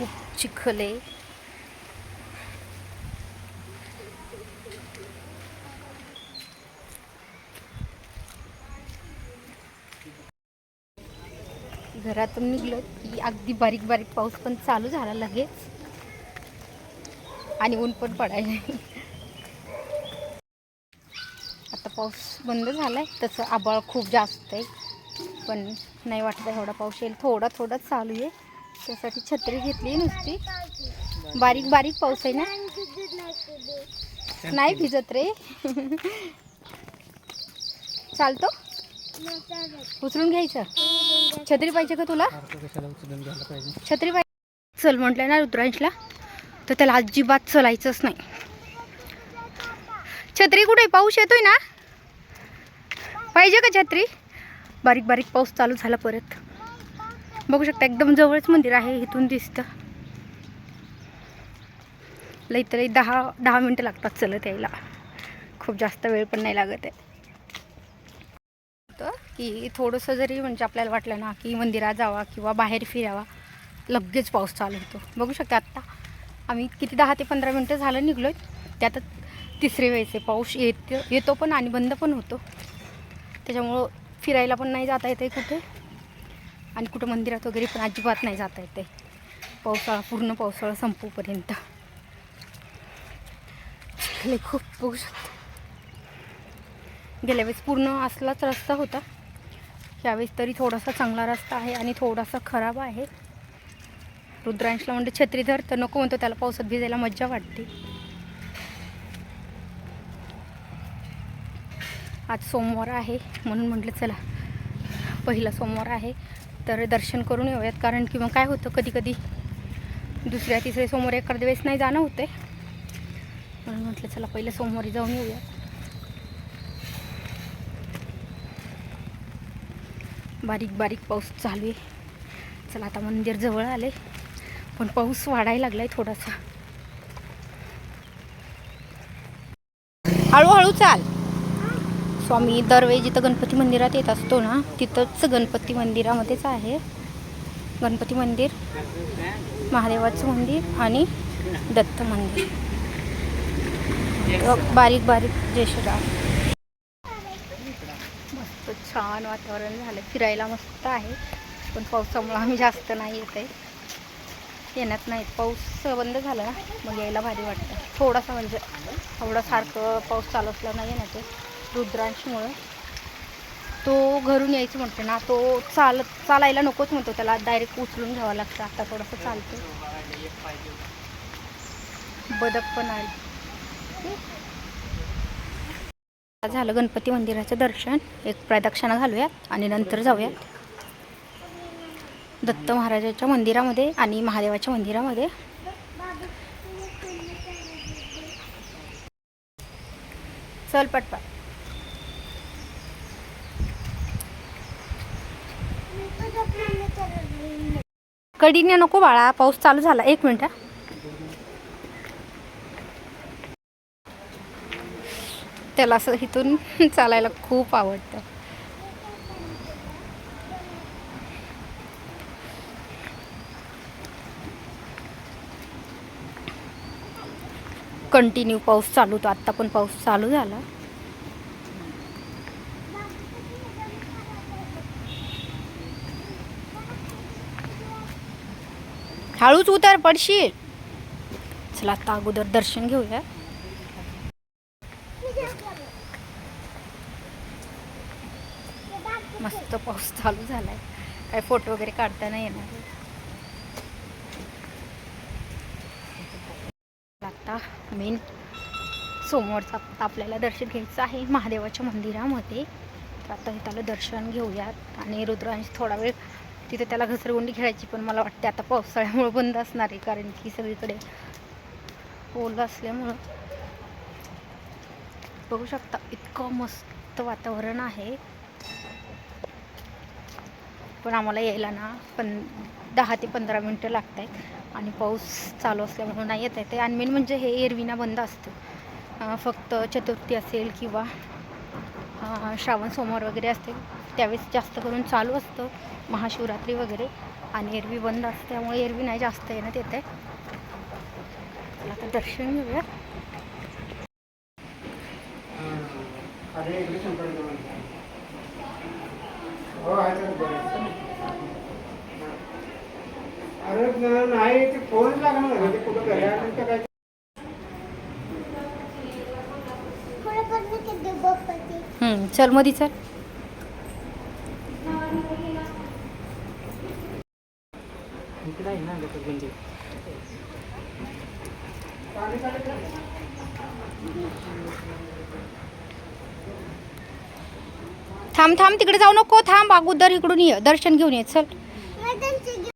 खूप चिखल आहे. घरातून निघलो. की अगदी बारीक बारीक पाऊस पण चालू झाला लगेच. आणि ऊन पण पडायला आता पाऊस बंद झालाय. तसं आबाळ खूप जास्त आहे. पण नाही वाटत आहे एवढा पाऊस येईल. थोडा थोडा चालू आहे. त्यासाठी छत्री घेतली नुसती. बारीक बारीक पाऊस आहे ना. नाही भिजत रे. चालतो? उचलून घ्यायचं. छत्री पाहिजे का तुला? छत्री पाहिजे. चल म्हटलं ना रुद्रांशला तर त्याला अजिबात चलायचंच नाही. छत्री कुठे? पाऊस येतोय ना? पाहिजे का छत्री? बारीक बारीक पाऊस चालू झाला परत. बघू शकता एकदम जवळच मंदिर आहे इथून दिसतं. लई तरी दहा दहा मिनटं लागतात चलत यायला. खूप जास्त वेळ पण नाही लागत आहे. होतं की थोडंसं जरी म्हणजे आपल्याला वाटलं ना की मंदिरात जावा किंवा बाहेर फिरावा लगेच पाऊस चालू होतो. बघू शकता आत्ता आम्ही किती दहा ते पंधरा मिनटं झालं निघलो आहे त्यातच तिसरे वेळेचे पाऊस येत येतो पण आणि बंद पण होतो. त्याच्यामुळं फिरायला पण नाही जाता येते कुठे. आणि कुठं मंदिरात वगैरे पण अजिबात नाही जाता येते. पावसाळा पूर्ण पावसाळा संपूपर्यंत. चिखल खूप बघू शकतो गेल्या वेळेस पूर्ण असलाच रस्ता होता. यावेळेस तरी थोडासा चांगला रस्ता आहे आणि थोडासा खराब आहे. रुद्रांशला म्हणते छत्रीधर तर नको म्हणतो त्याला पावसात भिजायला मज्जा वाटते. आज सोमवार आहे म्हणून म्हटलं चला पहिला सोमवार आहे. तर दर्शन करून येऊयात. कारण की मग काय होतं कधी कधी दुसऱ्या तिसऱ्या सोमवारी एखाद्या वेळेस नाही जाणं होते म्हणून म्हटलं चला पहिलं सोमवारी जाऊन येऊयात. बारीक बारीक पाऊस चालू आहे. चला आता मंदिर जवळ आले पण पाऊस वाढायला लागलाय थोडासा. हळूहळू चाल. स्वामी दरवेळी जिथं गणपती मंदिरात येत असतो ना तिथंच गणपती मंदिरामध्येच आहे. गणपती मंदिर महादेवाचं मंदिर आणि दत्त मंदिर. बारीक बारीक जय श्रीराम मस्त छान वातावरण झालं. फिरायला मस्त आहे. पण पावसामुळं आम्ही जास्त नाही येत आहे. येण्यात नाही पाऊस बंद झाला ना मग यायला भारी वाटतं. थोडासा म्हणजे एवढा सारखं पाऊस चालू असला नाही ना ते रुद्रांशमुळं. तो घरून यायचं म्हणतो ना तो चालत चालायला नकोच म्हणतो त्याला डायरेक्ट उचलून घ्यावं लागतं. आता थोडंसं चालतो बदक पण आली. झालं गणपती मंदिराचं दर्शन. एक प्रदक्षिणा घालूयात आणि नंतर जाऊयात. दत्त महाराजाच्या मंदिरामध्ये आणि महादेवाच्या मंदिरामध्ये. चल पटपट. कडीने नको बाळा पाऊस चालू झाला. एक मिनिट त्याला असं इथून चालायला खूप आवडतं. कंटिन्यू पाऊस चालू होतो. आत्ता पण पाऊस चालू झाला. हळूच उतर पडशील. चला आता अगोदर दर्शन घेऊया. मस्त पाऊस चालू झालाय. काय फोटो वगैरे काढता नाही येणार. आता मेन समोरचा आपल्याला दर्शन घ्यायचं आहे. महादेवाच्या मंदिरामध्ये. तर आता त्याला दर्शन घेऊयात. आणि रुद्रांश थोडा वेळ तिथे त्याला घसरगुंडी खेळायची पण मला वाटते आता पावसाळ्यामुळे बंद असणार आहे कारण की सगळीकडे ओलं असल्यामुळं. बघू शकता इतकं मस्त वातावरण आहे. पण आम्हाला यायला ना पण दहा ते पंधरा मिनटं लागत आहेत आणि पाऊस चालू असल्यामुळं नाही येत आहे. ते आणि मेन म्हणजे हे एरविना बंद असतं. फक्त चतुर्थी असेल किंवा श्रावण सोमवार वगैरे असतील. त्यावेळेस जास्त करून चालू असतं. महाशिवरात्री वगैरे. आणि एरवी बंद असते त्यामुळे एरवी नाही जास्त येण्यात येत आहे चला आता दर्शन घेऊया. अरे हो नाही ते फोन लागणार. ते कुठं घरी काय? हम्म, चलमध्ये चल. आहे ना गणपती मंदिर थांब थांब तिकडे जाऊ नको. थांब अगोदर इकडून ये. दर्शन घेऊन ये. चल.